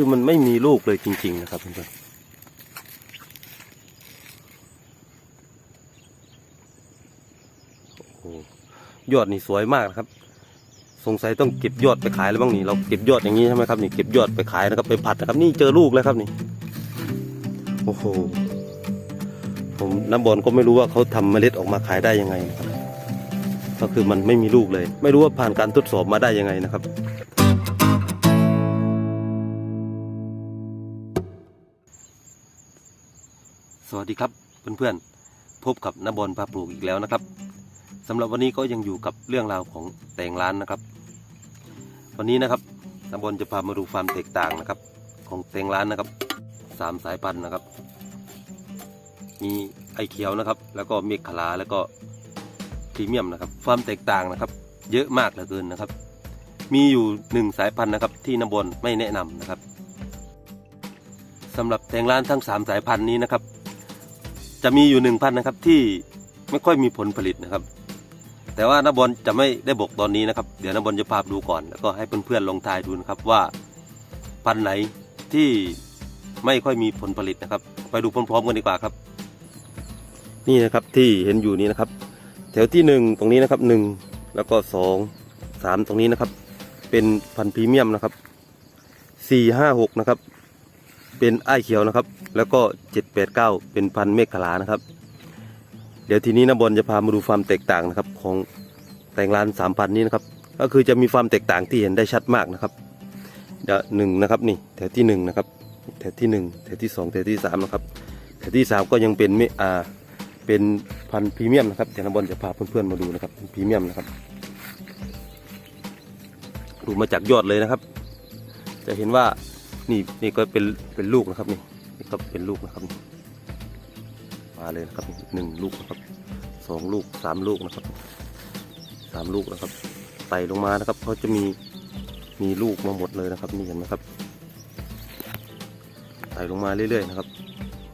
คือมันไม่มีลูกเลยจริง ๆ นะครับเพื่อนๆโอ้ยอดนี่สวยมากนะครับ สงสัยต้องเก็บยอดไปขายแล้วบ้างนี่เราเก็บยอดอย่างนี้ใช่ไหมครับนี่เก็บยอดไปขายนะครับไปผัดนะครับ นี่เจอลูกแล้วครับนี่ โอ้โหผมน้ำบอลก็ไม่รู้ว่าเขาทำเมล็ดออกมาขายได้ยังไงนะครับก็คือมันไม่มีลูกเลย ไม่รู้ว่าผ่านการทดสอบมาได้ยังไงนะครับ สวัสดีครับเพื่อนๆพบกับนบอลพาปลูกอีกแล้วนะครับสำหรับวันนี้ก็ยังอยู่กับเรื่องราวของแตงร้านนะครับ วันนี้นะครับนบอลจะพามาดูความแตกต่างนะครับ ของแตงร้านนะครับสามสายพันธุ์นะครับ มีไอเขียวนะครับ แล้วก็เมฆขลาแล้วก็พรีเมียมนะครับ ความแตกต่างนะครับ เยอะมากเหลือเกินนะครับ มีอยู่หนึ่งสายพันธุ์นะครับ ที่นบอลไม่แนะนำนะครับสำหรับแตงร้านทั้งสามสายพันธุ์นี้นะครับ จะมีอยู่หนึ่งพันนะครับที่ไม่ค่อยมีผลผลิตนะครับ แต่ว่านบอลจะไม่ได้บอกตอนนี้นะครับ เดี๋ยวนบอลจะพาดูก่อน แล้วก็ให้เพื่อนๆลองทายดูนะครับว่าพันไหนที่ไม่ค่อยมีผลผลิตนะครับ ไปดูพร้อมๆกันดีกว่าครับ นี่นะครับที่เห็นอยู่นี้นะครับ แถวที่หนึ่งตรงนี้นะครับหนึ่งแล้วก็สองสามตรงนี้นะครับ เป็นพันพรีเมียมนะครับสี่ห้าหกนะครับ เป็นไอ้เขียวนะครับ แล้วก็เจ็ดแปดเก้าเป็นพันเมฆขลานะครับ เดี๋ยวทีนี้นะบอลจะพามาดูความแตกต่างนะครับ ของแตงร้านสามพันนี้นะครับ ก็คือจะมีความแตกต่างที่เห็นได้ชัดมากนะครับเดี๋ยวหนึ่งนะครับนี่แถวที่หนึ่งนะครับ แถวที่หนึ่งแถวที่สองแถวที่สามนะครับ แถวที่สามก็ยังเป็นเมอ่าเป็นพันพรีเมียมนะครับเดี๋ยวนะบอลจะพาเพื่อนๆมาดูนะครับพรีเมียมนะครับดูมาจากยอดเลยนะครับ จะเห็นว่า นี่นี่ก็เป็นเป็นลูกนะครับนี่นี่ก็เป็นลูกนะครับนี่มาเลยนะครับหนึ่งลูกนะครับสองลูกสามลูกนะครับสามลูกนะครับไต่ลงมานะครับเขาจะมีมีลูกมาหมดเลยนะครับนี่เห็นไหมครับไต่ลงมาเรื่อยๆนะครับ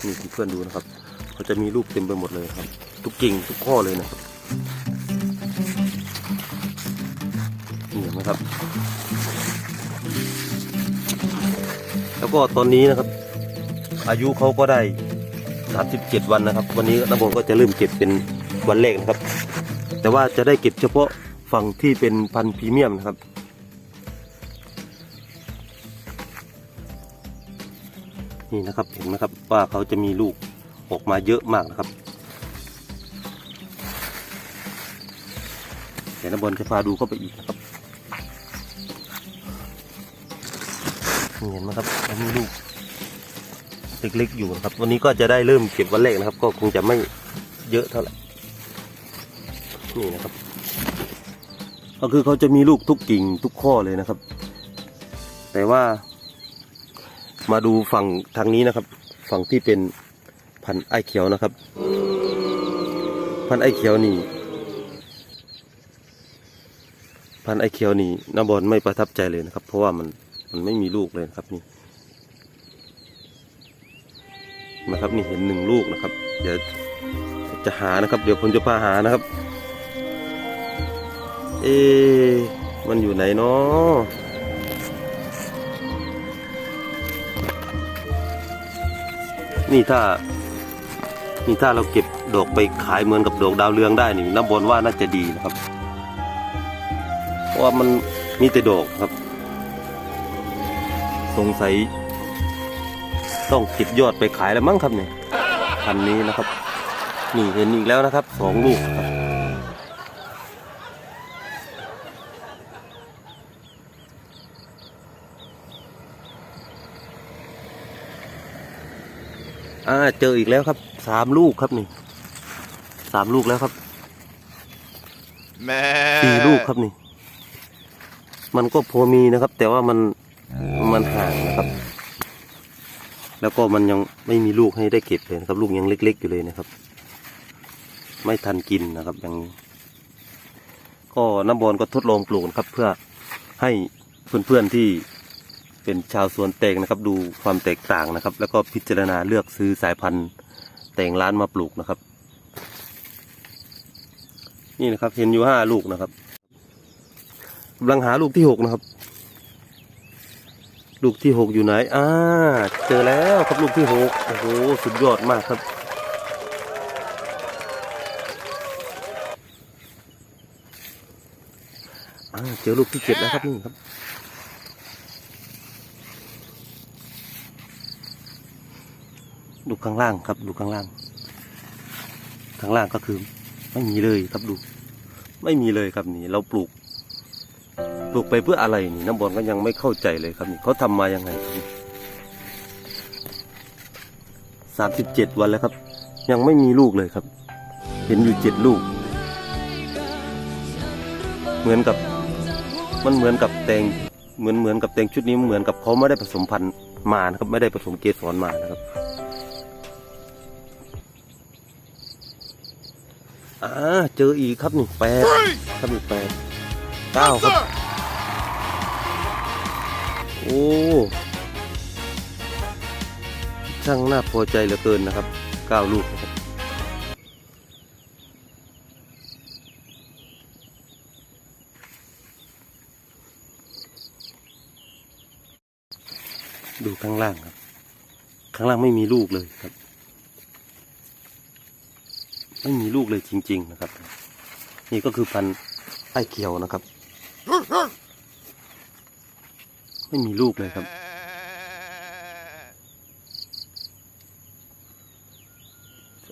นี่เพื่อนๆดูนะครับเขาจะมีลูกเต็มไปหมดเลยครับ ทุกกิ่งทุกข้อเลยนะครับนี่เห็นไหมครับ แล้วก็ตอนนี้นะครับ อายุเขาก็ได้ 37 วันนะครับ วันนี้น้ำบอลก็จะเริ่มเก็บเป็นวันแรกนะครับ แต่ว่าจะได้เก็บเฉพาะฝั่งที่เป็นพันธุ์พรีเมียมนะครับนี่นะครับเห็นไหมครับว่าเขาจะมีลูกออกมาเยอะมากนะครับเดี๋ยวน้ำบอลจะพาดูเข้าไปอีกนะครับ นี่เห็นไหมครับเขามีลูกเล็กๆอยู่นะครับ วันนี้ก็จะได้เริ่มเก็บวันแรกนะครับ ก็คงจะไม่เยอะเท่าไหร่นี่นะครับ ก็คือเขาจะมีลูกทุกกิ่งทุกข้อเลยนะครับ แต่ว่า มาดูฝั่งทางนี้นะครับ ฝั่งที่เป็นพันธุ์ไอเขียวนะครับ พันธุ์ไอเขียวนี่พันธุ์ไอเขียวนี่น้าบอลไม่ประทับใจเลยนะครับ เพราะว่ามัน มันไม่มีลูกเลยนะครับนี่นะครับนี่เห็นหนึ่งลูกนะครับ เดี๋ยวจะหานะครับ เดี๋ยวผมจะพาหานะครับ เอ๊มันอยู่ไหนเนาะนี่ถ้า นี่ถ้าเราเก็บดอกไปขายเหมือนกับดอกดาวเรืองได้นี่น้ำบอลว่าน่าจะดีนะครับ เพราะว่ามันมีแต่ดอกครับ สงสัย ต้องเก็บยอดไปขายแล้วมั้งครับเนี่ยพันนี้นะครับ นี่เห็นอีกแล้วนะครับสองลูกครับอ่าเจออีกแล้วครับสามลูกครับนี่สามลูกแล้วครับแม่สี่ลูกครับนี่ มันก็พอมีนะครับ แต่ว่ามัน มันห่างนะครับ แล้วก็มันยังไม่มีลูกให้ได้เก็บเลยนะครับ ลูกยังเล็ก ๆ อยู่เลยนะครับ ไม่ทันกินนะครับอย่างนี้ก็น้ำบอลก็ทดลองปลูกครับ เพื่อให้เพื่อนๆที่เป็นชาวสวนแตงนะครับ ดูความแตกต่างนะครับ แล้วก็พิจารณาเลือกซื้อสายพันธุ์แตงร้านมาปลูกนะครับ นี่นะครับเห็นอยู่ห้าลูกนะครับกำลังหาลูกที่หกนะครับ ลูกที่หกอยู่ไหน อ่า เจอแล้วครับลูกที่หกโอ้โห สุดยอดมากครับ อ่า เจอลูกที่เจ็ดแล้วครับนี่ครับดูข้างล่างครับดูข้างล่าง ข้างล่างก็คือไม่มีเลยครับดู ไม่มีเลยครับนี่เราปลูก ปลูกไปเพื่ออะไรนี่น้ำบอลก็ยังไม่เข้าใจเลยครับนี่เขาทำมายังไงครับสามสิบเจ็ดวันแล้วครับ ยังไม่มีลูกเลยครับ เห็นอยู่เจ็ดลูก เหมือนกับมันเหมือนกับแตงเหมือนเหมือนกับแตงชุดนี้เหมือนกับเขาไม่ได้ผสมพันธุ์มานะครับ ไม่ได้ผสมเกสรมานะครับอ่าเจออีกครับนี่แปดครับนี่แปดเก้าครับ โอ้ช่างน่าพอใจเหลือเกินนะครับก้าลูกนะครับดูข้างล่างครับ ข้างล่างไม่มีลูกเลยครับ ไม่มีลูกเลยจริง ๆ นะครับ นี่ก็คือพันธุ์ไอ้เขียวนะครับ ไม่มีลูกเลยครับ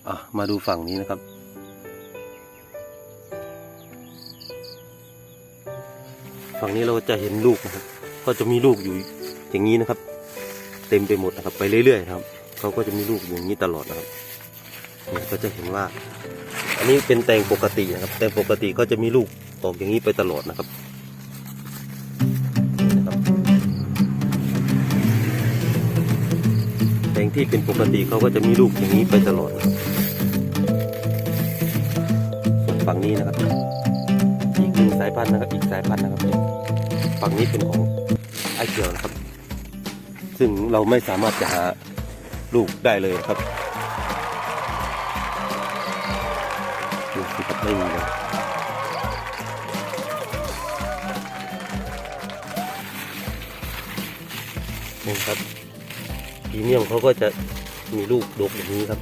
อะมาดูฝั่งนี้นะครับ ฝั่งนี้เราจะเห็นลูกนะครับ ก็จะมีลูกอยู่อย่างนี้นะครับ เต็มไปหมดนะครับ ไปเรื่อยๆครับเขาก็จะมีลูกอยู่อย่างนี้ตลอดนะครับเนี่ยก็จะเห็นว่า อันนี้เป็นแตงปกตินะครับ แตงปกติก็จะมีลูกออกอย่างนี้ไปตลอดนะครับ ที่เป็นปกติเขาก็จะมีลูกอย่างนี้ไปตลอดนะครับส่วนฝั่งนี้นะครับ อีกหนึ่งสายพันธุ์นะครับ อีกสายพันธุ์นะครับฝั่งนี้เป็นของไอเกียวนะครับ ซึ่งเราไม่สามารถจะหาลูกได้เลยครับดูสิครับไม่มีเลยนี่ครับ พรีเมียมเขาก็จะมีลูกดกอย่างนี้ครับ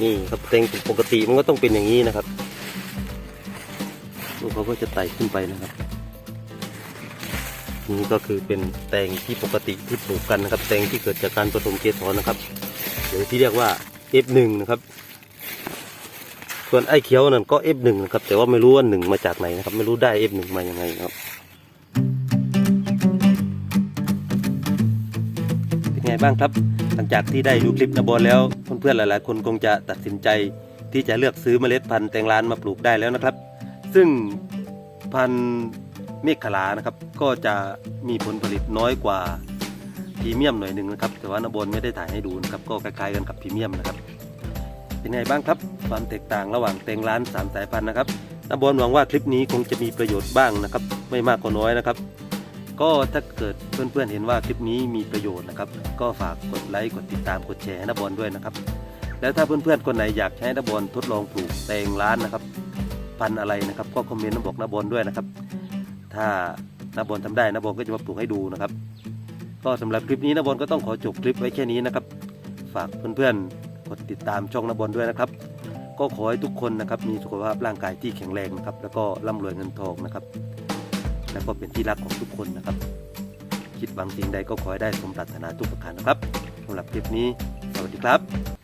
นี่ครับแตงปกติมันก็ต้องเป็นอย่างนี้นะครับลูกเขาก็จะไต่ขึ้นไปนะครับ นี่ก็คือเป็นแตงที่ปกติที่ปลูกกันนะครับ แตงที่เกิดจากการผสมเกสรนะครับหรือที่เรียกว่า F1 นะครับ ส่วนไอ้เขียวนั่นก็ F1 นะครับ แต่ว่าไม่รู้ว่าหนึ่งมาจากไหนนะครับ ไม่รู้ได้ F1 มายังไงครับ บ้างครับ หลังจากที่ได้ดูคลิปนบอลแล้วเพื่อนๆหลายๆ คนคงจะตัดสินใจที่จะเลือกซื้อเมล็ดพันธุ์แตงร้านมาปลูกได้แล้วนะครับ ซึ่งพันธุ์เมฆขลานะครับ ก็จะมีผลผลิตน้อยกว่าพรีเมียมหน่อยหนึ่งนะครับ แต่ว่านบนไม่ได้ถ่ายให้ดูนะครับ ก็คล้ายๆกันกับพรีเมียมนะครับ เป็นไงบ้างครับ ความแตกต่างระหว่างแตงร้านสามสายพันธุ์นะครับนบนหวังว่าคลิปนี้คงจะมีประโยชน์บ้างนะครับ ไม่มากก็น้อยนะครับ ก็ถ้าเกิดเพื่อนๆเห็นว่าคลิปนี้มีประโยชน์นะครับ ก็ฝากกดไลค์กดติดตามกดแชร์ให้นบอลด้วยนะครับ แล้วถ้าเพื่อนๆคนไหนอยากให้นบอลทดลองปลูกแตงร้านนะครับ พันอะไรนะครับ ก็คอมเมนต์มาบอกนบอลด้วยนะครับ ถ้านบอลทำได้นบอลก็จะมาปลูกให้ดูนะครับ ก็สำหรับคลิปนี้นบอลก็ต้องขอจบคลิปไว้แค่นี้นะครับ ฝากเพื่อนๆกดติดตามช่องนบอลด้วยนะครับ ก็ขอให้ทุกคนนะครับมีสุขภาพร่างกายที่แข็งแรงนะครับแล้วก็ร่ำรวยเงินทองนะครับ แล้วก็เป็นที่รักของทุกคนนะครับ คิดหวังสิ่งใดก็ขอให้ได้สมปรารถนาทุกประการนะครับสำหรับคลิปนี้ สวัสดีครับ